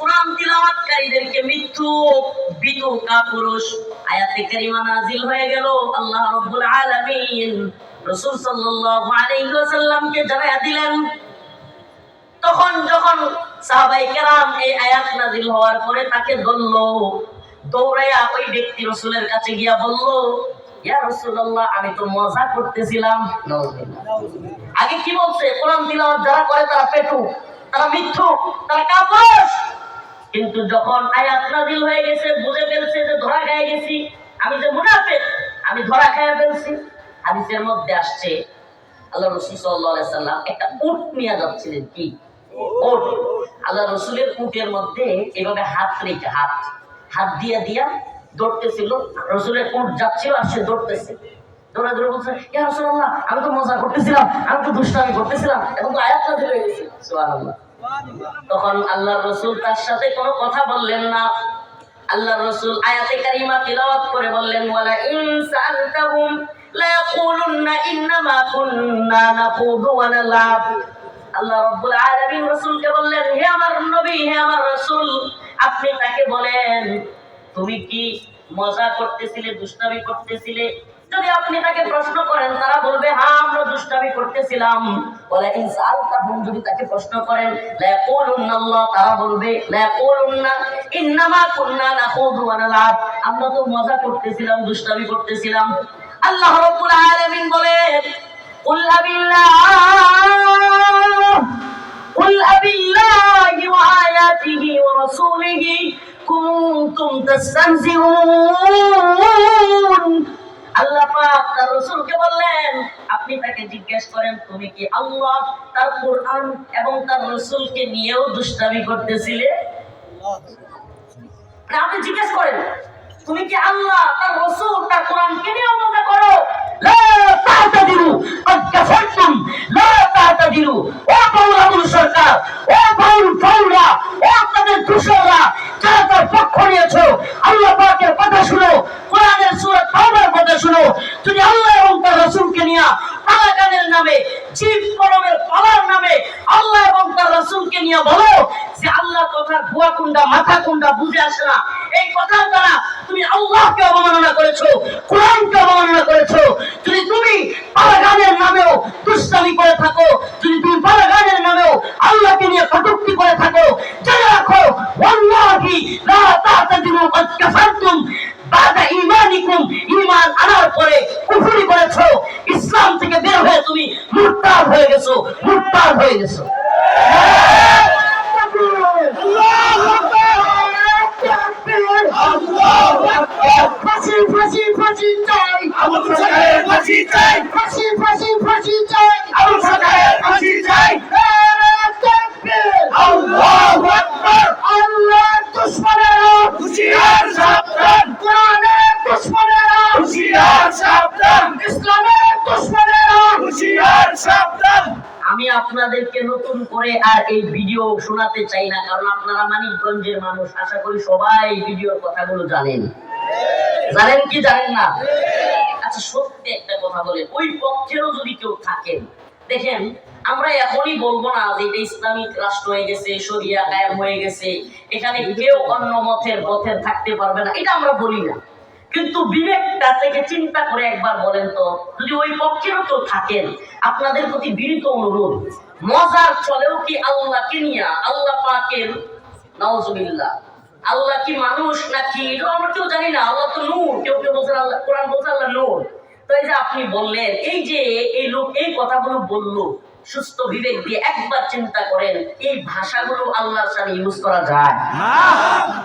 কোরআন তিলাওয়াতকারীদেরকে মৃত্যু বিদু কাপুরুষ আয়াতে কারিমা নাজিল হয়ে গেল। আল্লাহ রাব্বুল আলামিন রাসূল সাল্লাল্লাহু আলাইহি ওয়াসাল্লামকে জানায়া দিলেন তখন যখন সাহাবাই কেরাম এই আয়াত নাজিল হওয়ার পরে তাকে ধরল দৌড়াইয়া ওই ব্যক্তি রসুলের কাছে গিয়া বলল ইয়া রাসূলুল্লাহ আমি তো মজা করতেছিলাম। আগে কি বলছে? কোরআন তিলাওয়াত যারা করে তারা পেটু তারা মিথ্যু তারা কাপুরুষ। কিন্তু যখন আয়াত নাজিল হয়ে গেছে, বুঝে ফেলছে যে ধরা খেয়ে গেছি, আমি যে মুনাফিক, আমি ধরা খেয়ে ফেলছি। হাদিসের মধ্যে আসছে, আল্লাহ রসুল আলাইহি সাল্লাম একটা উট নিয়ে যাচ্ছিলেন কি? উট। আল্লাহ রসুলের উটের মধ্যে এভাবে হাত রেখে, হাত হাত দিয়া দিয়া দৌড়তেছিল। রসুলের উট যাচ্ছিল আর সে দৌড়তেছে। বলছে, ইয়া রাসূলুল্লাহ, আমি তো মজা করতেছিলাম, আমি তো দুষ্টামি করতেছিলাম তো আয়াত সুবহানাল্লাহ। তখন আল্লাহ রসুল তার সাথে কোনো কথা বললেন না। আল্লাহ রসুল আয়াতে কারিমা তিলাওয়াত করে বললেন, ওয়ালা ইন্নামা কুন্না ওয়া আল্লাহ আলামিন রাসূলকে বললেন, হে আমার নবী, হে আমার রাসূল, আপনি তাকে বলেন, তুমি কি মজা করতেছিলে, দুষ্টামি করতেছিলে? যদি আপনি তাকে প্রশ্ন করেন, তারা বলবে হ্যাঁ আমরা দুষ্টামি করতেছিলাম। বলে ইনসাল তখন যদি তাকে প্রশ্ন করেন লাকুলুন্নাল্লাহ তারা বলবে লাকুলুন্না ইন্নামা কুন্না নাখুযু ওয়া নালাব আমরা তো মজা করতেছিলাম, দুষ্টামি করতেছিলাম। আল্লাহ রাব্বুল আলামিন বলেন কুল আবিল্লাহ, কুল আবিল্লাহি ওয়া আয়াতিহি ওয়া রাসূলিহি কুনতুম তাস্তাহজিউন আল্লাহ তার রসুলকে বললেন, আপনি তাকে জিজ্ঞেস করেন, তুমি কি আল্লাহ তার কোরআন এবং তার রসুলকে নিয়েও দুষ্টামি করতেছিলে? আপনি জিজ্ঞেস করেন, তুমি কি আল্লাহ তার রসুল তার কোরআনকে নিয়েও মজা করো? লা তা'তাদিরু قد كفرتم لا تعتذروا ও বাউলাবুল সরকার ও বাউল ফাউলা ও আপনাদের দোসররা যারা তার পক্ষ নিয়েছো আল্লাহ পাকের কথা শুনো কোরআনের সূরা তাওবার কথা শুনো তুমি আল্লাহ এবং তার রাসূলকে নিয়ে পালাগানের নামে জীব কলমের পালার নামে আল্লাহ এবং তার রাসূলকে নিয়ে বলো যে আল্লাহ কথার ভুয়া কুন্ডা মাথা কুন্ডা বুঝে আসে না এই কথার দ্বারা তুমি আল্লাহকে অবমাননা করেছ, কোরআনকে অবমাননা করেছ। যদি তুমি নামেও দুষ্টামি করে থাকো, যদি তুমি পালাগানের নামেও আল্লাহকে নিয়ে কটূক্তি করে থাকো, জেনে রাখো কাফারতুম বাদা আনার পরে কুফরি করেছ। ইসলাম থেকে বের হয়ে তুমি মুরতাদ হয়ে গেছো, মুরতাদ হয়ে গেছো ফাঁসি ফাঁসি ফাঁসি চাই আবু সাহেব ফাঁসি চাই ফাঁসি ফাঁসি ফাঁসি চাই আবু সাহেব ফাঁসি চাই আল্লাহু আকবার আল্লাহ দুশ্মনেরা হুশিয়ার সাবধান কোরআনের দুশ্মনেরা হুশিয়ার সাবধান ইসলামের দুশ্মনেরা হুশিয়ার সাবধান আমি আপনাদেরকে নতুন করে আর এই ভিডিও শোনাতে চাই না, কারণ আপনারা মানিকগঞ্জের মানুষ, আশা করি সবাই ভিডিওর কথাগুলো জানেন। জানেন কি জানেন না? আচ্ছা সত্যি একটা কথা বলে ওই পক্ষেরও যদি কেউ থাকেন, দেখেন, আমরা এখনই বলব না যে এটা ইসলামিক রাষ্ট্র হয়ে গেছে, শরিয়া কায়েম হয়ে গেছে, এখানে কেউ অন্য মতের পথের থাকতে পারবে না, এটা আমরা বলি না। কিন্তু বিবেকটা থেকে চিন্তা করে একবার বলেন তো, যদি ওই পক্ষেরও কেউ থাকেন, আপনাদের প্রতি বিনীত অনুরোধ, মজার চলেও কি আল্লাহকে নিয়ে আল্লাহ পাকের নওয়াজবিল্লাহ আল্লাহ কি মানুষ নাকি? আমরা কেউ জানি না, আল্লাহ তো নূর, কেউ কেউ বলছেন আল্লাহ, কোরআন বলছে আল্লাহ নূর। তো এই যে আপনি বললেন, এই যে এই লোক এই কথাগুলো বলল সুস্থ বিবেক দিয়ে একবার চিন্তা করেন এই ভাষাগুলো আল্লাহর সাথে ইউজ করা যায়।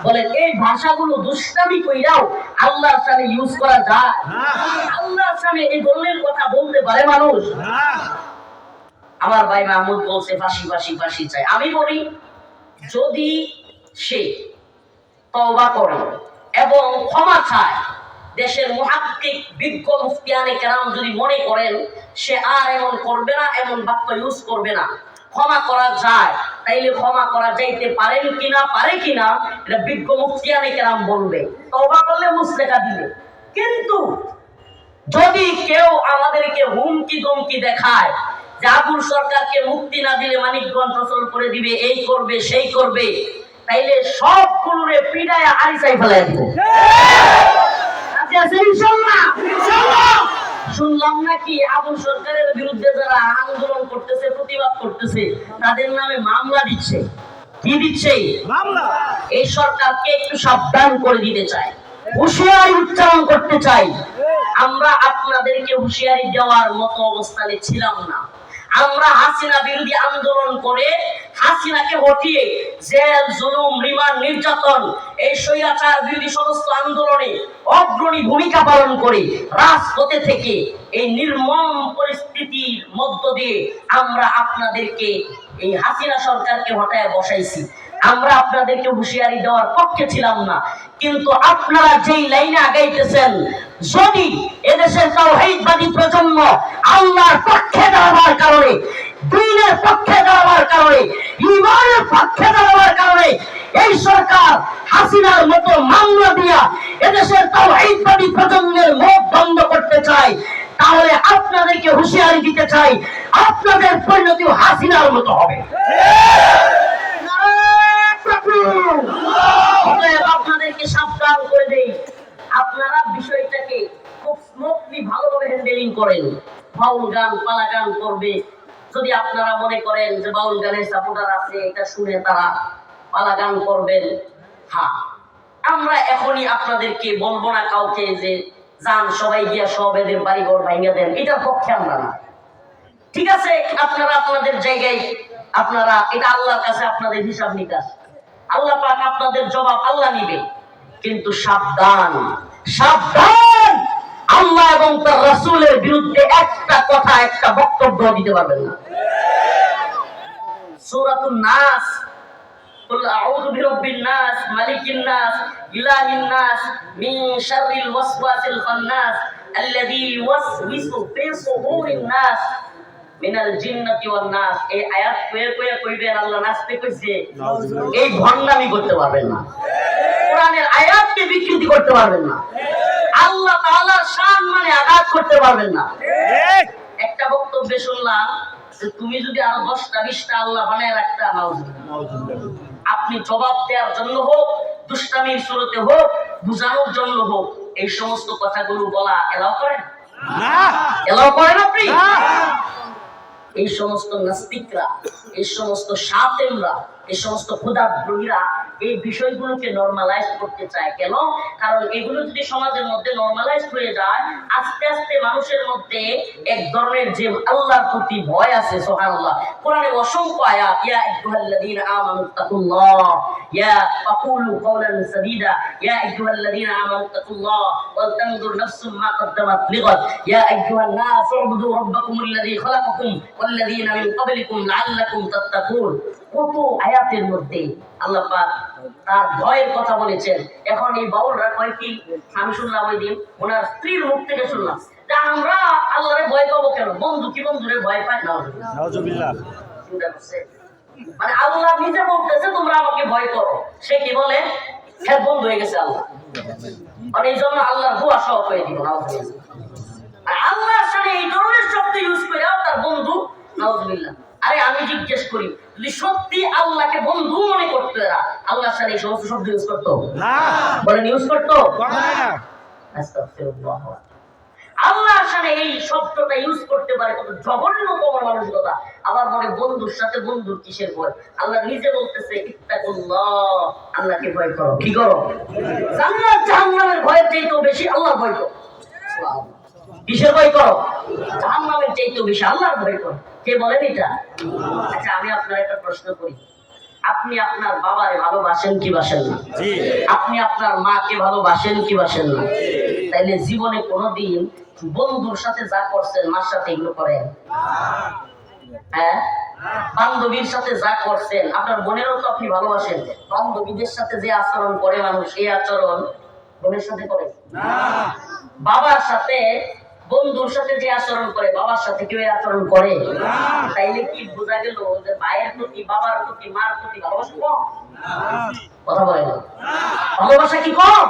বলেন এই ভাষাগুলো দুষ্টামি কইরাও আল্লাহর সাথে ইউজ করা যায়। আল্লাহর সামনে এই ধরনের কথা বলতে পারে মানুষ। আমার ভাই মাহমুদ বলছে ফাঁসি ফাঁসি ফাঁসি চাই। আমি বলি যদি সে তওবা করে এবং ক্ষমা চায় দেশের মুহাক্কিক বিজ্ঞ মুফতিয়ানে কেরাম যদি মনে করেন, সে আর এমন করবে না, এমন বাক্য ইউজ করবে না। ক্ষমা করা যায়, তাইলে ক্ষমা করা যাইতে পারেন কিনা, পারে কিনা, এটা বিজ্ঞ মুফতিয়ানে কেরাম বলবে। তওবা করলে মুসলেখা দিবে। কিন্তু যদি কেউ আমাদেরকে হুমকি দমকি দেখায় আবুল সরকারকে মুক্তি না দিলে মানিকগঞ্জ ফসল করে দিবে, এই করবে, সেই করবে, তাইলে সব সবগুলোরে পিড়ায় আরিসাই ফেলাই দিব। রাজি আছেন ইনশাল্লাহ? শুনলাম নাকি সরকারের বিরুদ্ধে যারা আন্দোলন করতেছে প্রতিবাদ করতেছে তাদের নামে মামলা দিচ্ছে। কি দিচ্ছে? এই সরকারকে একটু সাবধান করে দিতে চাই। হুঁশিয়ারি উচ্চারণ করতে চাই। আমরা আপনাদেরকে হুঁশিয়ারি দেওয়ার মতো অবস্থানে ছিলাম না। আমরা হাসিনা বিরোধী আন্দোলন করে হাসিনাকে হটিয়ে জেল, জুলুম, রিমান্ড, নির্যাতন, এই স্বৈরাচার বিরোধী সমস্ত আন্দোলনে অগ্রণী ভূমিকা পালন করে রাজপথে থেকে এই নির্মম পরিস্থিতির মধ্য দিয়ে আমরা আপনাদেরকে এই হাসিনা সরকারকে হটায় বসাইছি। আমরা আপনাদেরকে হুঁশিয়ারি দেওয়ার পক্ষে ছিলাম না। কিন্তু আপনারা যেই লাইনে আগাইতেছেন, যদি এদেশের তাওহীদবাদী প্রজন্ম আল্লাহর পক্ষে দাঁড়াবার কারণে, দিনের পক্ষে দাঁড়াবার কারণে, ইমানের পক্ষে দাঁড়াবার কারণে এই সরকার হাসিনার মতো মামলা দিয়া এদেশের তাওহীদবাদী প্রজন্মের মুখ বন্ধ করতে চায়, তাহলে আপনাদেরকে হুঁশিয়ারি দিতে চাই, আপনাদের পরিণতিও হাসিনার মতো হবে। আপনাদেরকে সাবধান করে দেই। আপনারা বিষয়টাকে খুব স্মুথলি ভালোভাবে হ্যান্ডেলিং করেন। বাউল গান, পালা গান করবে। যদি আপনারা মনে করেন যে বাউল গানের সাপোর্টার আছে, এটা শুনে তারা পালা গান করবেন হ্যাঁ। আমরা এখনই আপনাদেরকে বলব না কাউকে যে, যান, সবাই গিয়া এদের বাড়িঘর ভাঙিয়ে দেন। এটার পক্ষে আমরা না। ঠিক আছে? আপনারা আপনাদের জায়গায়, আপনারা, এটা আল্লাহর কাছে আপনাদের হিসাব নিকাশ। আল্লাহ পাক আপনাদের জবাব আল্লাহ নিবে কিন্তু সাবধান সাবধান আল্লাহ এবং তার রাসূলের বিরুদ্ধে একটা কথা একটা বক্তব্য দিতে পারবেন না সূরাতুন নাস قل أعوذ برب الناس ملك الناس إله الناس من شر الوسواس الخناس الذي يوسوس في صدور الناس মিনাল জিন্নাতি ওয়ান নাস। এই আয়াত কয়ে কয়ে কইবেন আল্লাহ নাচতে কইছে। এই ভণ্ডামি করতে পারবেন না। কোরআনের আয়াতকে বিকৃতি করতে পারবেন না। আল্লাহ তাআলার শান মানে আঘাত করতে পারবেন না। একটা বক্তব্যে শুনলাম যে তুমি যদি আরও দশটা বিশটা আল্লাহ বানায় রাখতে আপনি জবাব দেওয়ার জন্য হোক দুষ্টামির সুরতে হোক বুঝানোর জন্য হোক এই সমস্ত কথাগুলো বলা এলাও করেন এলাও করেন আপনি? এই সমস্ত নাস্তিকরা এই সমস্ত সাতেমরা এই সমস্ত ক্ষুদাদ্রোহীরা এই বিষয়গুলোকে নর্মালাইজ করতে চায় কেন কারণ এগুলো যদি সমাজের মধ্যে নর্মালাইজ হয়ে যায় আস্তে আস্তে মানুষের মধ্যে এক ধরনের যে আল্লাহর প্রতি ভয় আছে সুবহানাল্লাহ কোরআনে অসংখ্য আয়াত ইয়া আইয়ুহাল্লাযীনা আমানু তাকুল্লাহ ইয়া ফাকুলু কাওলান সাদীদা ইয়া আইয়ুহাল্লাযীনা আমানু তাকুল্লাহ ওয়াল তানজুর নাফসুম মা قدمت لغد يا ايها الناس اعبدوا ربكم الذي خلقكم والذين من قبلكم لعلكم تتقون কত আয়াতের মধ্যে আল্লাহ পাক তার ভয়ের কথা বলেছেন। এখন এই বাউলরা কয় কি? আমি শুনলাম ওই দিন ওনার স্ত্রীর মুখ থেকে শুনলাম যে আমরা আল্লাহরে ভয় পাবো কেন? বন্ধু কি বন্ধুরে ভয় পায়? না মানে আল্লাহ নিজে বলতেছে তোমরা আমাকে ভয় করো। সে কি বলে? হ্যাঁ বন্ধু হয়ে গেছে আল্লাহ। মানে এই জন্য আল্লাহর দোয়া সহ হয়ে দিব আল্লাহর সাথে এই ধরনের শব্দ ইউজ করে তার বন্ধু নাউজুবিল্লাহ আরে আমি জিজ্ঞেস করি যদি সত্যি আল্লাহকে বন্ধু মনে করতো এরা আল্লাহর সাথে এই সমস্ত শব্দ ইউজ করতো? বলেন ইউজ করতো? সাথে এই শব্দটা ইউজ করতে পারে কত জঘন্যতম মানসিকতা। আবার মনে বন্ধুর সাথে বন্ধুর কিসের ভয়? আল্লাহ নিজে বলতেছে ইত্তাকুল্লাহ। আল্লাহকে ভয় করো। কি করো? জান্নাত জাহান্নামের ভয়ের চাইতেও বেশি আল্লাহর ভয় করো। সুবহানাল্লাহ। কিসের ভয় করো জাহান্নামের চাইতেও বেশি আল্লাহর ভয় করো কে বলেন এটা? আচ্ছা আমি আপনার একটা প্রশ্ন করি। আপনি আপনার বাবারে ভালোবাসেন কি বাসেন না? আপনি আপনার মাকে ভালোবাসেন কি বাসেন না? তাইলে জীবনে কোনোদিন বন্ধুর সাথে যা করছেন মার সাথে এগুলো করেন? হ্যাঁ? বান্ধবীর সাথে যা করছেন আপনার বোনেরও তো আপনি ভালোবাসেন। বান্ধবীদের সাথে যে আচরণ করে মানুষ এই আচরণ বোনের সাথে করে বাবার সাথে বন্ধুর সাথে যে আচরণ করে বাবার সাথে কেউ আচরণ করে? তাইলে কি বোঝা গেল যে ভাইয়ের প্রতি বাবার প্রতি মার প্রতি ভালোবাসা কম? কথা বলে না। ভালোবাসা কি কম?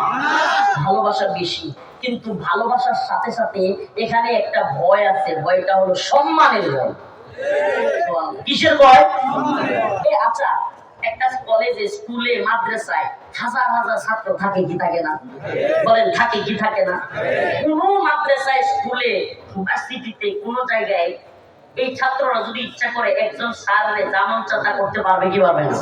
ভালোবাসা বেশি। কিন্তু ভালোবাসার সাথে সাথে এখানে একটা ভয় আছে। ভয়টা হলো সম্মানের ভয়। কিসের ভয়। এ আচ্ছা একটা কলেজে স্কুলে মাদ্রাসায় হাজার হাজার ছাত্র থাকে কি থাকে না? বলেন, থাকে কি থাকে না? কোন মাদ্রাসায় স্কুলে ইউনিভার্সিটিতে কোন জায়গায় এই ছাত্ররা যদি ইচ্ছা করে একজন স্যারে জামন চাতা করতে পারবে কি পারবে না?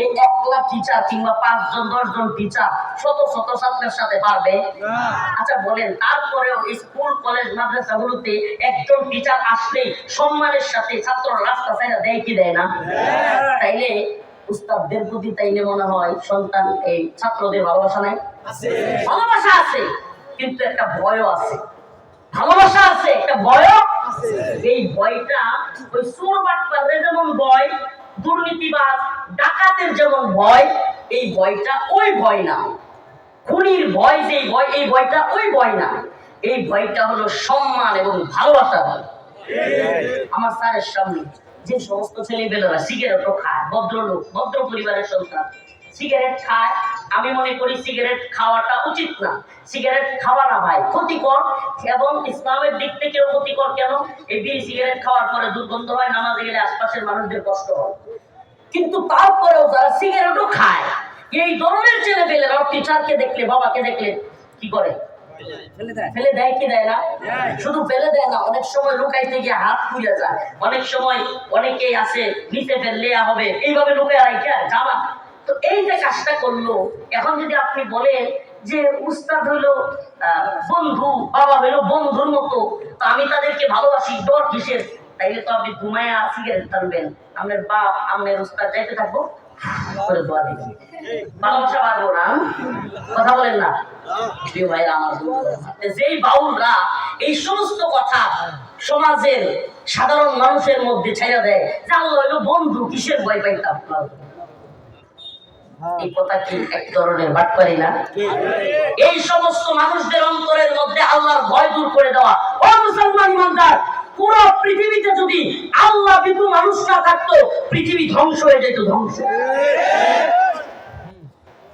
এই এক লাখ টিচার কিংবা পাঁচজন, দশজন টিচার শত শত ছাত্রের সাথে পারবে? আচ্ছা বলেন, তারপরেও স্কুল কলেজ মাদ্রাসাগুলোতে একজন টিচার আসলেই সম্মানের সাথে ছাত্ররা রাস্তা চাইনা দেয় কি দেয় না? তাইলে উস্তাদদের প্রতি তাইলে মনে হয় সন্তান এই ছাত্রদের ভালোবাসা নাই। ভালোবাসা আছে কিন্তু একটা ভয়ও আছে। ভালোবাসা আছে একটা এই ভয়টা ওই চোর যেমন ভয় ডাকাতের যেমন ভয় এই ভয়টা ওই ভয় না। খুনির ভয় যে ভয় এই ভয়টা ওই ভয় না। এই ভয়টা হলো সম্মান এবং ভালোবাসা ভয়। আমার স্যারের সামনে যে সমস্ত ছেলেপেলেরা সিগারেটও খায়, ভদ্রলোক, ভদ্র পরিবারের সন্তান সিগারেট খায়। আমি মনে করি সিগারেট খাওয়াটা উচিত না। সিগারেট খাওয়া না ভাই, ক্ষতিকর এবং ইসলামের দিক থেকেও ক্ষতিকর কেন? এই বিড়ি সিগারেট খাওয়ার পরে দুর্গন্ধ হয়, নামাজে গেলে আশপাশের মানুষদের কষ্ট হয়। কিন্তু তারপরেও যারা সিগারেটও খায়, এই ধরনের ছেলে পেলেরা টিচারকে দেখলে, বাবাকে দেখলে কি করে? ফেলে দেয়। কি দেয় না? শুধু ফেলে দেয় না অনেক সময় লুকাইতে গিয়ে হাত পুড়ে যায়। অনেক সময় অনেকেই আছে নিচে ফেললে হবে। এইভাবে লুকে রাখে জামা তো এই যে কাজটা করল এখন যদি আপনি বলেন যে উস্তাদ হইল আহ, বন্ধু বাবা হইল বন্ধুর মতো তো আমি তাদেরকে ভালোবাসি ডর কিসের? তাইলে তো আপনি ঘুমায়া সিগারেট টানবেন। আপনার বাপ আপনার উস্তাদ যাইতে থাকব। যেই বাউলরা এই সমস্ত কথা সমাজের সাধারণ মানুষের মধ্যে ছেড়ে দেয়, যে আল্লাহ হইল বন্ধু, কিসের ভয় পাইতাম? এই কথা কি এক ধরনের বাটপারি না? এই সমস্ত মানুষদের অন্তরের মধ্যে আল্লাহর ভয় দূর করে দেওয়া। ও মুসলমান ইমানদার পুরো পৃথিবীতে যদি আল্লাহ বিধু মানুষ না থাকতো পৃথিবী ধ্বংস হয়ে যেত ধ্বংস।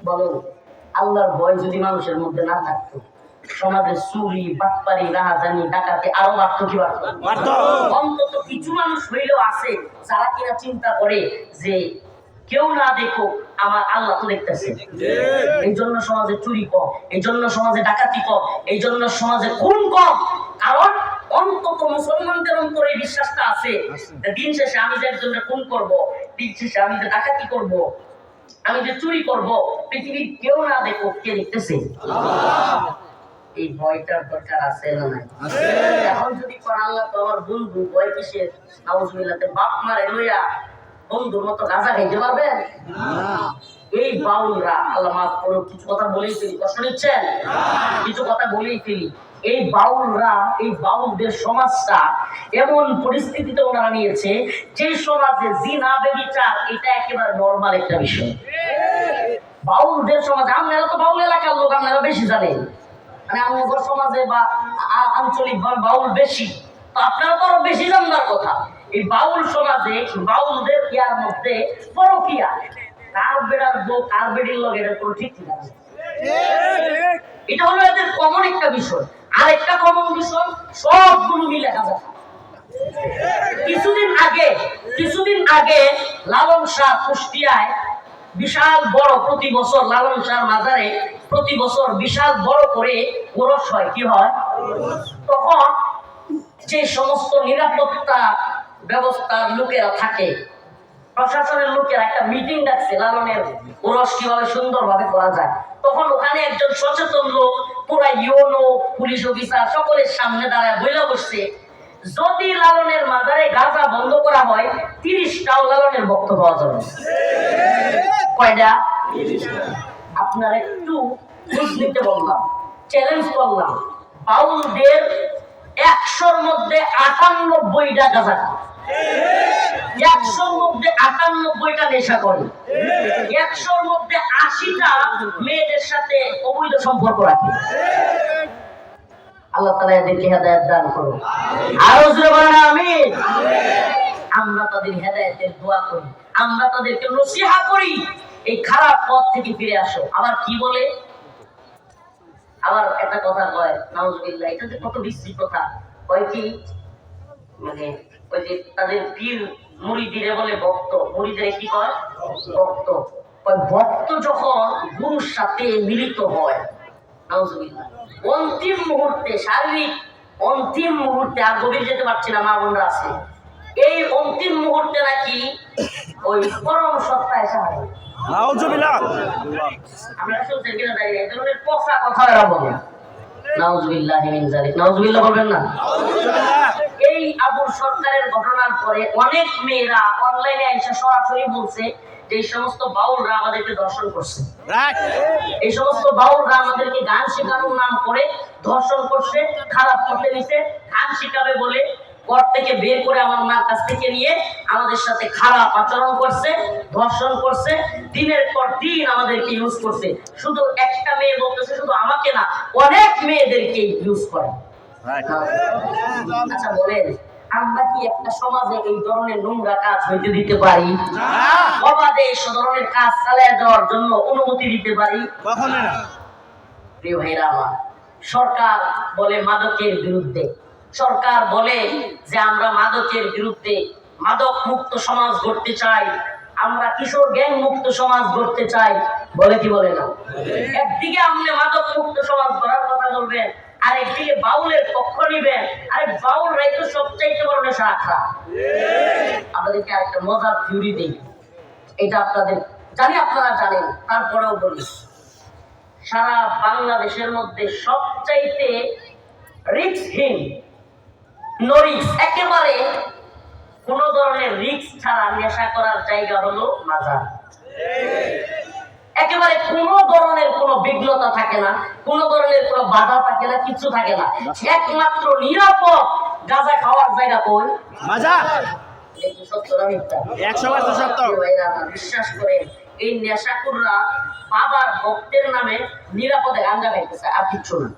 বলো আল্লাহর ভয় যদি মানুষের মধ্যে না থাকতো সমাজে চুরি বাটপারি রাহাজানি ডাকাতে আরও বাড়তো কি বাড়তো? অন্তত কিছু মানুষ হইলেও আছে যারা কিনা চিন্তা করে যে কেউ না দেখো আমার আল্লাহ তো দেখতেছে। এই জন্য সমাজে চুরি কম এই জন্য সমাজে ডাকাতি কম এই জন্য সমাজে খুন কম। কারণ অন্তত মুসলমানদের অন্তরে বিশ্বাসটা আছে। দিন শেষে আমি যে একজনের খুন করব দিন শেষে আমি যে ডাকাতি করব আমি যে চুরি করব পৃথিবীর কেউ না দেখো কে দেখতেছে। এই ভয়টার দরকার আছে না নাই? এখন যদি কোন আল্লাহ তো আমার বন্ধু ভয় কিসের? নাউজুবিল্লাতে বাপ মারে লইয়া বন্ধুর মতো গাঁজা খাইতে পারবেন এই বাউলরা আল্লাহ মাফ করো কিছু কথা বলেই ফেলি কষ্ট নিচ্ছেন? কিছু কথা বলেই ফেলি। এই বাউলরা এই বাউলদের সমাজটা এমন পরিস্থিতিতে ওনারা নিয়েছে যে সমাজে জিনা বেবিচার এটা একেবারে নর্মাল একটা বিষয়। বাউলদের সমাজে আপনারা তো বাউল এলাকার লোক আপনারা বেশি জানেন। মানে আমাদের সমাজে বা আঞ্চলিক বাউল বেশি। তো আপনারা তো আরও বেশি জানবার কথা। এই বাউল সমাজে, বাউলদের ইয়ার মধ্যে পরকিয়া। বেড়ার বেড়ির ঠিক ঠিকানা নেই। এটা হলো এদের কমন একটা বিষয়। আর একটা কমন বিষয়, সবগুলো মিলে কাজা কিছুদিন আগে কিছুদিন আগে লালন শাহ কুষ্টিয়ায় বিশাল বড় প্রতি বছর লালন শাহ মাজারে প্রতি বছর বিশাল বড় করে ওরস হয়। কি হয়? তখন যে সমস্ত নিরাপত্তা ব্যবস্থার লোকেরা থাকে। প্রশাসনের লোকেরা একটা মিটিং ডাকছে, লালনের ওরস কীভাবে সুন্দরভাবে করা যায়। তখন ওখানে একজন সচেতন লোক, পুরা ইউনো, পুলিশ অফিসার সকলের সামনে দাঁড়ায়, বইলা বসছে। যদি লালনের মাজারে গাঁজা বন্ধ করা হয়, তিরিশটাও লালনের বক্তব্য পাওয়া যাবে। কয়টা? আপনার একটু নিতে বললাম চ্যালেঞ্জ করলাম। বাউলদের একশোর মধ্যে আটানব্বইটা গাঁজা। একশোর মধ্যে আটানব্বইটা নেশা করে। একশোর মধ্যে আশিটা মেয়েদের সাথে অবৈধ সম্পর্ক রাখে। আল্লাহ তালা এদেরকে হেদায়ত দান করুন। আরও জোরে বলেন আমি আমরা তাদের হেদায়তের দোয়া করি। আমরা তাদেরকে নসিহা করি। এই খারাপ পথ থেকে ফিরে আসো। আবার কি বলে? আবার একটা কথা কয় নাউজুবিল্লাহ এটা যে কত বিশ্রী কথা। কয় কি? মানে ওই যে তাদের পীর মুড়িদিরে বলে ভক্ত। মুড়িদিরে কি কয়? ভক্ত। ভক্ত যখন গুরুর সাথে মিলিত হয় নাউজুবিল্লাহ, অন্তিম মুহূর্তে শারীরিক অন্তিম মুহূর্তে আর গভীর যেতে পারছি না মা বোনরা আছে। এই অন্তিম মুহূর্তে নাকি ওই পরম সত্তা এসে হারে নাউজুবিল্লাহ আমরা শুনছেন কিনা জানি না, এই ধরনের পচা কথা এরা বলে নাউজুবিল্লাহ মিন যালিক। নাউজুবিল্লাহ বলবেন না? এই আবুল সরকারের ঘটনার পরে অনেক মেয়েরা অনলাইনে এসে সরাসরি বলছে যে এই সমস্ত বাউলরা আমাদেরকে দর্শন করছে। এই সমস্ত বাউলরা আমাদেরকে গান শেখানোর নাম করে ধর্ষণ করছে খারাপ করতে নিছে গান শিখাবে বলে ঘর থেকে বের করে আমার মার কাছ থেকে নিয়ে আমাদের সাথে খারাপ আচরণ করছে ধর্ষণ করছে দিনের পর দিন আমাদেরকে ইউজ করছে। শুধু একটা মেয়ে বলতেছে শুধু আমাকে না অনেক মেয়েদেরকে ইউজ করে। আচ্ছা বলেন আমরা কি একটা সমাজে এই ধরনের নোংরা কাজ হইতে দিতে পারি? অবাধে এই ধরনের কাজ চালিয়ে যাওয়ার জন্য অনুমতি দিতে পারি? প্রিয় ভাইরা আমার সরকার বলে মাদকের বিরুদ্ধে। সরকার বলে যে আমরা মাদকের বিরুদ্ধে মাদক মুক্ত সমাজ গড়তে চাই, আমরা কিশোর গ্যাং মুক্ত সমাজ গড়তে চাই, বলে কি বলে না? একদিকে আপনি মাদক মুক্ত সমাজ গড়ার কথা বলবেন বাউলের পক্ষ নিবেন, আরে বাউল রাই তো সবচাইতে বড় নেশা আখড়া। আপনাদেরকে আরেকটা মজার থিওরি দিই, এটা আপনাদের, জানি আপনারা জানেন, তারপরেও বলি। সারা বাংলাদেশের মধ্যে সবচাইতে রিক্সহীন নরিক্স একেবারে কোন ধরনের রিক্স ছাড়া নেশা করার জায়গা হলো মাজার। একেবারে কোন ধরনের কোনো বিঘ্নতা থাকে না কোন ধরনের কোনো বাধা থাকে না কিছু থাকে না। একমাত্র নিরাপদ গাঁজা খাওয়ার জায়গা কই? মাজা এটা কি সত্য না মিথ্যা? একশো আমার বিশ্বাস করেন এই নেশাকুররা বাবার ভক্তের নামে নিরাপদে গাঞ্জা খাইতেছে, আর কিচ্ছু না।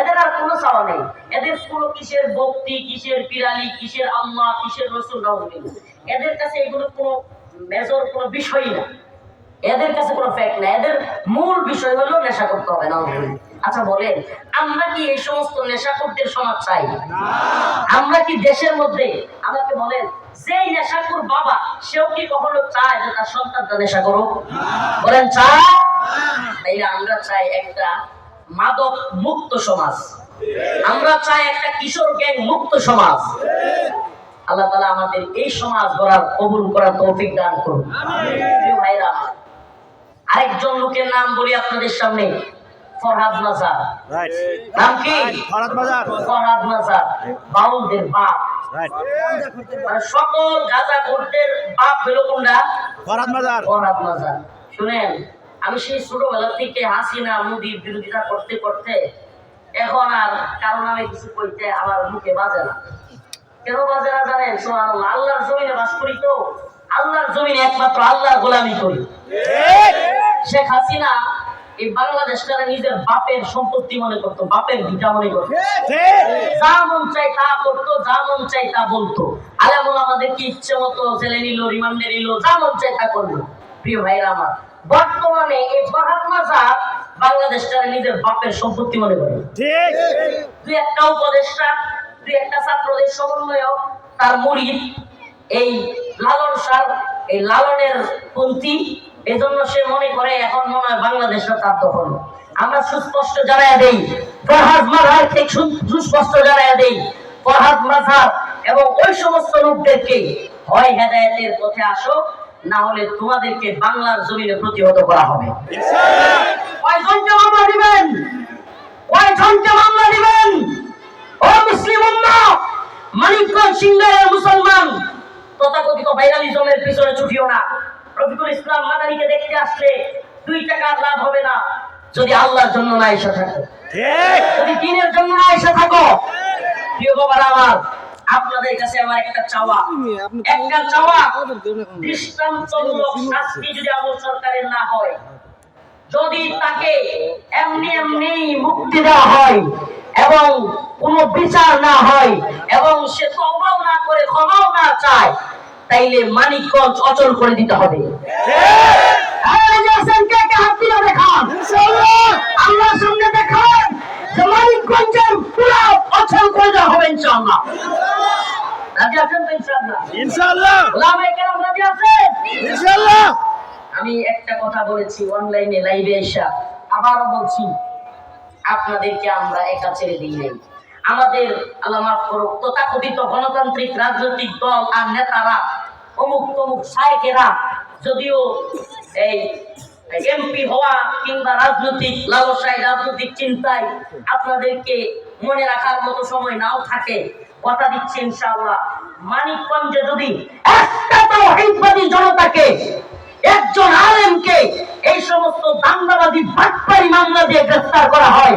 এদের আর কোনো চাওয়া নেই। এদের কোনো কিসের ভক্তি, কিসের পিরালি, কিসের আল্লাহ, কিসের রসুল নাউজুবিল্লাহ। এদের কাছে এগুলো কোনো মেজর কোনো বিষয় না। এদের কাছে কোনো ফ্যাক্ট না। এদের মূল বিষয় হলো নেশা করতে হবে না। আচ্ছা বলেন, আমরা কি এই সমস্ত নেশাকুরদের সমাজ চাই? আমরা কি দেশের মধ্যে, আমাকে বলেন যেই নেশাকুর বাবা সেও কি কখনো চায় যে তার সন্তানটা নেশা করুক? বলেন চায়? তাইলে আমরা চাই একটা মাদক মুক্ত সমাজ। আমরা চাই একটা কিশোর গ্যাং মুক্ত সমাজ। আল্লাহ তালা আমাদের এই সমাজ গড়ার কবুল করার তৌফিক দান করুন। ভাইরা আরেকজন লোকের নাম বলি আপনাদের সামনে ফরহাদ নাজার নাম কি? ফরহাদ নাজার বাউলদের বাপ। সকল গাঁজা করতের বাপ হলো কোনটা? ভারত বাজার ফরহাদ নাজার শুনেন আমি সেই ছোটবেলা থেকে হাসিনা মুদির বিরোধিতা করতে করতে এখন আর কারণ আমি কিছু কইতে আমার মুখে বাজে না। কেন বাজে না জানেন? সোহান আল্লাহর জমিনে বাস করি তো। আল্লাহর জমিনে একমাত্র আল্লাহর গোলামি করি। শেখ হাসিনা এই বাংলাদেশটারে নিজের বাপের সম্পত্তি মনে করতো বাপের ভিটা মনে করতো। যা মন চাই তা করতো যা মন চাই তা বলতো। আলেমুল আমাদেরকে ইচ্ছে মতো জেলে নিল রিমান্ডে নিল যা মন চাই তা করল। প্রিয় ভাইরা আমার বর্তমানে এই ফরহাদ মাজার বাংলাদেশটারে নিজের বাপের সম্পত্তি মনে করে। ঠিক। দুই একটা উপদেষ্টা দুই একটা ছাত্রদের সমন্বয়ক তার মুড়ি এই লালন সার এই লালনের পন্থী এজন্য সে মনে করে, এখন মনে হয় বাংলাদেশটা তার দখল আমরা সুস্পষ্ট জানাই দেই, ফরহাদ মাঝার থেকে সুস্পষ্ট জানাই দেই, ফরহাদ মাঝার এবং ওই সমস্ত লোকদেরকে, হয় হেদায়েতের পথে আসো, না হলে তোমাদেরকে বাংলার জমিনে প্রতিহত করা হবে। কয়জনকে মামলা দিবেন? কয়জনকে মামলা দিবেন? ও মুসলিম উম্মাহ, মানিকগঞ্জ সিংহের মুসলমান, তথাকথিত ভাইরালিজমের পিছনে ছুটিও না। রফিকুল ইসলাম মাদানিকে দেখতে আসলে দুই টাকার লাভ হবে না। যদি আল্লাহর জন্য না এসে থাকো। যদি দিনের জন্য না এসে থাকো। প্রিয় বাবার আমার আপনাদের কাছে আমার একটা চাওয়া। একটা চাওয়া। দৃষ্টান্তমূলক শাস্তি যদি আবু সরকারের না হয় যদি তাকে এমনি এমনি মুক্তি দেওয়া হয় এবং কোনো বিচার না হয় এবং সে তওবাও না করে ক্ষমাও না চায় তাইলে মানিকগঞ্জ অচল করে দিতে হবে। আমি একটা কথা বলেছি অনলাইনে লাইভে এসে আবারও বলছি আপনাদেরকে আমরা একা ছেড়ে দিই নাই। আমাদের আল্লাহ মাফ করুক তথাকথিত গণতান্ত্রিক রাজনৈতিক দল আর নেতারা, অমুক তমুক সাহেকেরা যদিও এই এমপি হওয়া কিংবা রাজনৈতিক লালসায়, রাজনৈতিক চিন্তায় আপনাদেরকে মনে রাখার মতো সময় নাও থাকে, কথা দিচ্ছি ইনশাআল্লাহ। মানিকগঞ্জে যদি একটা তৌহিদবাদী জনতাকে, একজন আলেমকে এই সমস্ত দাঙ্গাবাদী বাটপারি মামলা দিয়ে গ্রেফতার করা হয়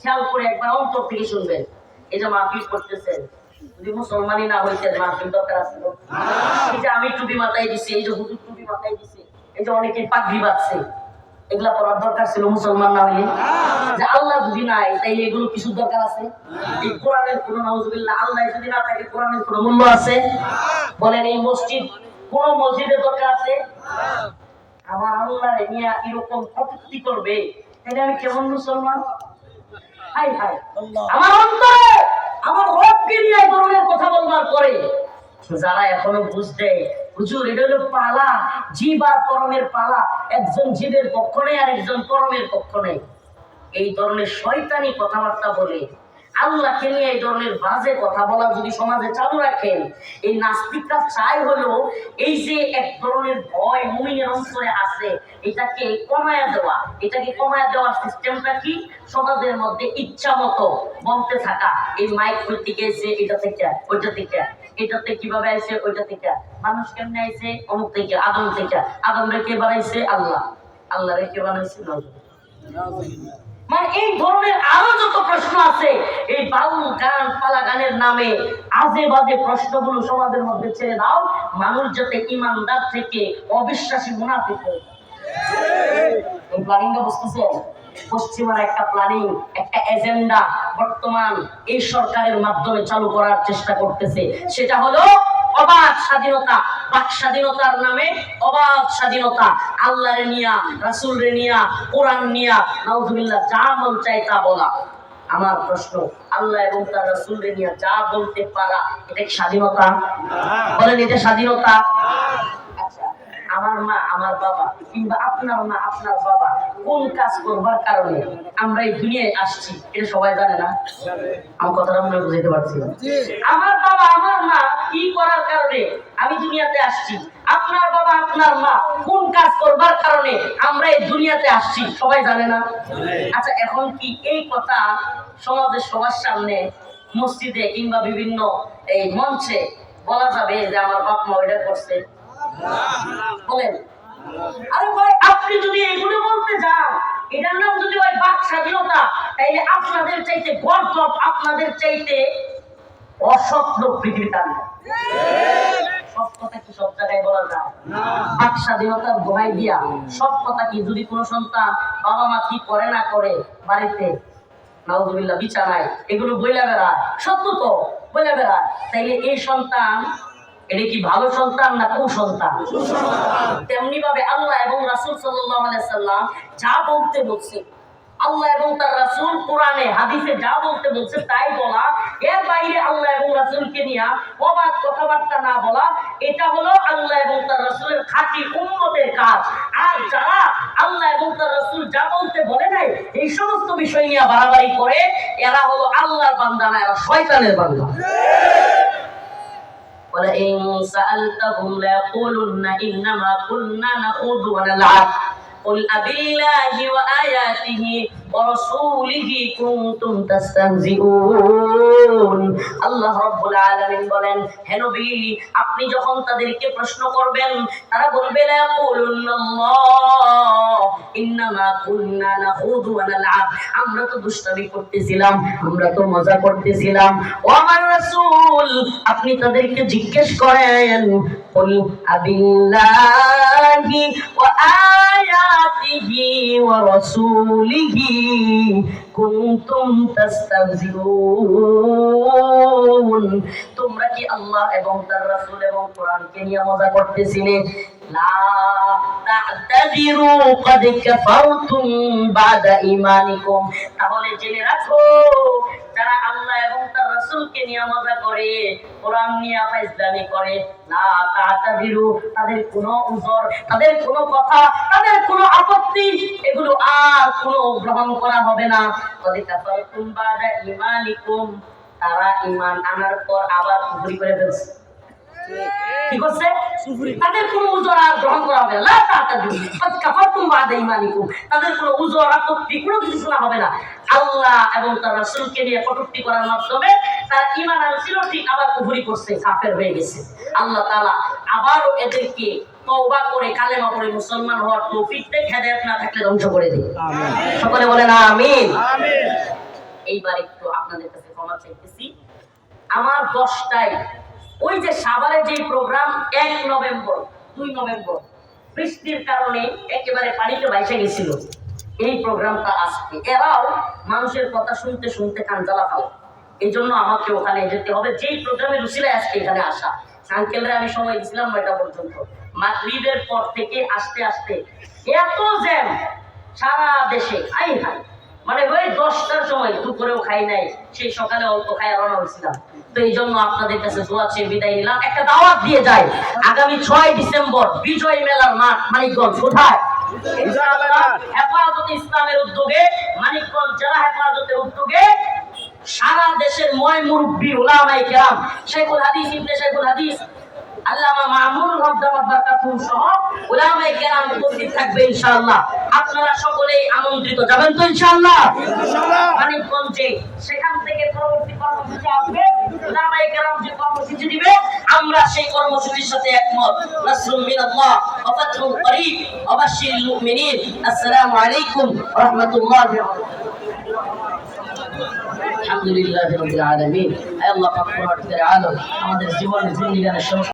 খেয়াল করে একবার অন্তর থেকে শুনবেন। এই যে মাহফিল করতেছেন যদি মুসলমানই না হইতেন মাহফিল দরকার আছিল। এই যে আমি টুপি মাথায় দিছি এই যে হুজুর টুপি মাথায় দিছি এই যে অনেকে পাগড়ি বাঁধছে এগুলা পড়ার দরকার ছিল মুসলমান না হইলে। যে আল্লাহ যদি নাই তাইলে এগুলো কিছু দরকার আছে? এই কোরআনের কোনো নাউজুবিল্লাহ আল্লাহ যদি না থাকে কোরআনের কোনো মূল্য আছে? বলেন এই মসজিদ কোন মসজিদের দরকার আছে? আমার আল্লাহ নিয়ে এরকম কটুক্তি করবে। তাহলে আমি কেমন মুসলমান? হাই হাই। আমার অন্তরে আমার রবকে নিয়ে ধরনের কথা বলবার পরে যারা এখনও বুঝতে হুজুর এটা হলো পালা জীব আর পরমের পালা। একজন জীবের পক্ষ নেই আর একজন পরমের পক্ষ নেই। এই ধরনের শয়তানি কথাবার্তা বলে আল্লাহকে নিয়ে এই ধরনের বাজে কথা বলা যদি সমাজে চালু রাখেন, এই নাস্তিকরা চাই হলো এই যে এক ধরনের ভয় মুমিনের অন্তরে আছে, এটাকে কমায়া দেওয়া। এটাকে কমায়া দেওয়ার সিস্টেমটা কি? সমাজের মধ্যে ইচ্ছা মতো বলতে থাকা। এই মাইক করতে গেছে এটা থেকে, ওইটা থেকে। এটাতে কীভাবে আছে ওইটা থেকে। মানুষ কেমনে আইছে? অমুক থেকে, আদম থেকে। আদম রেখে বানাইছে আল্লাহ। আল্লাহ রেখে বানাইছে নজর এই ধরনের আরও যত প্রশ্ন আছে, এই বাউল গান পালা গানের নামে আজে বাজে প্রশ্নগুলো সমাজের মধ্যে ছেড়ে দাও। মানুষ যাতে ইমানদার থেকে অবিশ্বাসী মুনাফিক হয়ে প্ল্যানিংটা বুঝতেছে পশ্চিমার একটা প্ল্যানিং একটা এজেন্ডা বর্তমান এই সরকারের মাধ্যমে চালু করার চেষ্টা করতেছে। সেটা হলো অবাধ স্বাধীনতা বাক স্বাধীনতার নামে অবাধ স্বাধীনতা। আল্লাহরে নিয়া রাসূলরে নিয়া কোরআন নিয়া নাউজুবিল্লাহ যা মন চাই তা বলা। আমার প্রশ্ন আল্লাহ এবং তার রাসূলরে নিয়া যা বলতে পারা এটা কি স্বাধীনতা? বলেন এটা স্বাধীনতা? আচ্ছা আমার মা আমার বাবা কিংবা আপনার মা আপনার বাবা কোন কাজ করবার কারণে আমরা এই দুনিয়ায় আসছি এটা সবাই জানে না? আমার কথাটা মনে বুঝতে পারছি আমার বাবা আমার মা কি করার কারণে আমি দুনিয়াতে আসছি? আপনার বাবা, আপনার মা কোন কাজ করবার কারণে আমরা এই দুনিয়াতে আসছি? সবাই জানে না? আচ্ছা এখন কি এই কথা সমাজের সবার সামনে মসজিদে কিংবা বিভিন্ন এই মঞ্চে বলা যাবে যে আমার বাপ মা ওইটা করছে? বলেন। আরে ভাই, আপনি যদি এগুলো বলতে যান, এটার নাম যদি ওই বাক স্বাধীনতা, তাইলে আপনাদের চাইতে গর্দব আপনাদের চাইতে অসৎ লোক পৃথিবীতে সব কথা কি সব জায়গায় বলা যায়? বাক স্বাধীনতার দোহাই দিয়া সব কথা কি যদি কোনো সন্তান বাবা মা কি করে না করে বাড়িতে? নাউজুবিল্লাহ বিছানায়। এগুলো বইলা বেড়ায়। সত্য তো বইলা বেড়ায়। তাইলে এই সন্তান এটা কি ভালো সন্তান না কুসন্তান তেমনি ভাবে আল্লাহ এবং রাসূল সাল্লাম যা বলতে বলছে আল্লাহ এবং তার রাসূল কোরআনে হাদিসে যা বলতে বলছে তাই বলা এর বাইরে আল্লাহ এবং রাসূলকে নিয়ে অবাক কথাবার্তা না বলা এটা হলো আল্লাহ এবং তার রাসূলের খাঁটি উম্মতের কাজ আর যারা আল্লাহ এবং তার রাসূল যা বলতে বলে নাই এই সমস্ত বিষয় নিয়ে বাড়াবাড়ি করে এরা হলো আল্লাহর বান্দা না এরা শয়তানের বান্দা ولئن سألتهم ليقولن إنما كنا نخوض ونلعب قل أبالله وآياته ورسوله كنتم تستهزئون আল্লাহ রব্বুল আলামিন বলেন হে নবী আপনি যখন তাদেরকে প্রশ্ন করবেন তারা বলবে লা ইয়াকুলুন্নাল্লাহ ইন্নামা কুন্না নাখুদু ওয়া নালআব আমরা তো দুষ্টামি করতেছিলাম আমরা তো মজা করতেছিলাম ও আমার রাসূল আপনি তাদেরকে জিজ্ঞেস করেন قل أبالله وآياته ورسوله কুমতুম তাস্তাহজিউন তোমরা কি আল্লাহ এবং তার রাসূল এবং কোরআনকে নিয়ে মজা করতেছিলে? লা তা'তাযিরু قد كفرتم بعد ঈমানিকুম তাহলে জেনে রাখো যারা আল্লাহ এবং তার রাসূলকে নিয়ে মজা করে কোরআন নিয়ে ফাইজলামি করে না তা'তাযিরু তাদের কোনো উযর তাদের কোনো কথা তাদের কোনো আপত্তি এগুলো আর কোনো গ্রহণ করা হবে না قد كفرتم بعد ঈমানিকুম তারা ঈমান আনার পর আবার কুফরি করে ফেলছে কি করছে? তাদের কোন উজোর আর গ্রহণ করা হবে না। তাদের কাপড় তুমি বাদে ইমানিকুম তাদের কোনো উজোর আপত্তি কোনো কিছু শোনা হবে না। আল্লাহ এবং তার রাসূলকে নিয়ে কটূক্তি করার মাধ্যমে তার ইমান আনছিল ঠিক আবার কুফরি করছে কাফের হয়ে গেছে। আল্লাহ তাআলা আবারও এদেরকে তওবা করে কালেমা পড়ে মুসলমান হওয়ার তৌফিক দেয় হেদায়েত না থাকলে ধ্বংস করে দেয় সকলে বলেন আমিন। আমিন। এইবার একটু আপনাদের কাছে ক্ষমা চাইতেছি। আমার দশটায় ওই যে সাভারের যে প্রোগ্রাম এক নভেম্বর, দুই নভেম্বর, বৃষ্টির কারণে একেবারে পানিতে ভাইসে গেছিল। এই প্রোগ্রামটা আসছে এরাও মানুষের কথা শুনতে শুনতে কান জ্বালা ফেলে এই জন্য আমাকে ওখানে যেতে হবে। যেই প্রোগ্রামে উচিলায় আজকে এখানে আসা। আঙ্কেলরা আমি সময় দিয়েছিলাম নয়টা পর্যন্ত। মাগরিবের পর থেকে আসতে আসতে এত জ্যাম সারা দেশে। আই হাই। মানে ওই দশটার সময় দুপুরেও খাই নাই সেই সকালে অল্প খাই রওনা হয়েছিলাম তো এই জন্য আপনাদের কাছে দোয়া চেয়ে বিদায় নিলাম। একটা দাওয়াত দিয়ে যায় আগামী ছয় ডিসেম্বর বিজয় মেলার মাঠ মানিকগঞ্জ কোথায়। হেফাজত ইসলামের উদ্যোগে মানিকগঞ্জ জেলা হেফাজতের উদ্যোগে সারা দেশের ময় মুরব্বী উলামায়ে কেরাম শেখুল হাদিস ইবনে শেখুল হাদিস আল্লামা মামুন হক দামাত সহ উলামায়ে কেরাম উপস্থিত থাকবে ইনশাআল্লাহ। আপনারা সকলেই আমন্ত্রিত যাবেন তো ইনশাআল্লাহ? ইনশাআল্লাহ। মানিকগঞ্জে সেখান থেকে পরবর্তী কর্মসূচি আসবে। উলামায়ে কেরাম যে কর্মসূচি দিবে আমরা সেই কর্মসূচির সাথে একমত। নাসরুম মিনাল্লাহ ওয়া ফাতহুন করিব ওয়া বাশশিরিল মুমিনিন। আসসালামু আলাইকুম ওয়া রাহমাতুল্লাহি ওয়া আলহামদুলিল্লাহি আলামিন। আয় আল্লাহ পাক আমাদের জীবনের জিন্দিগানের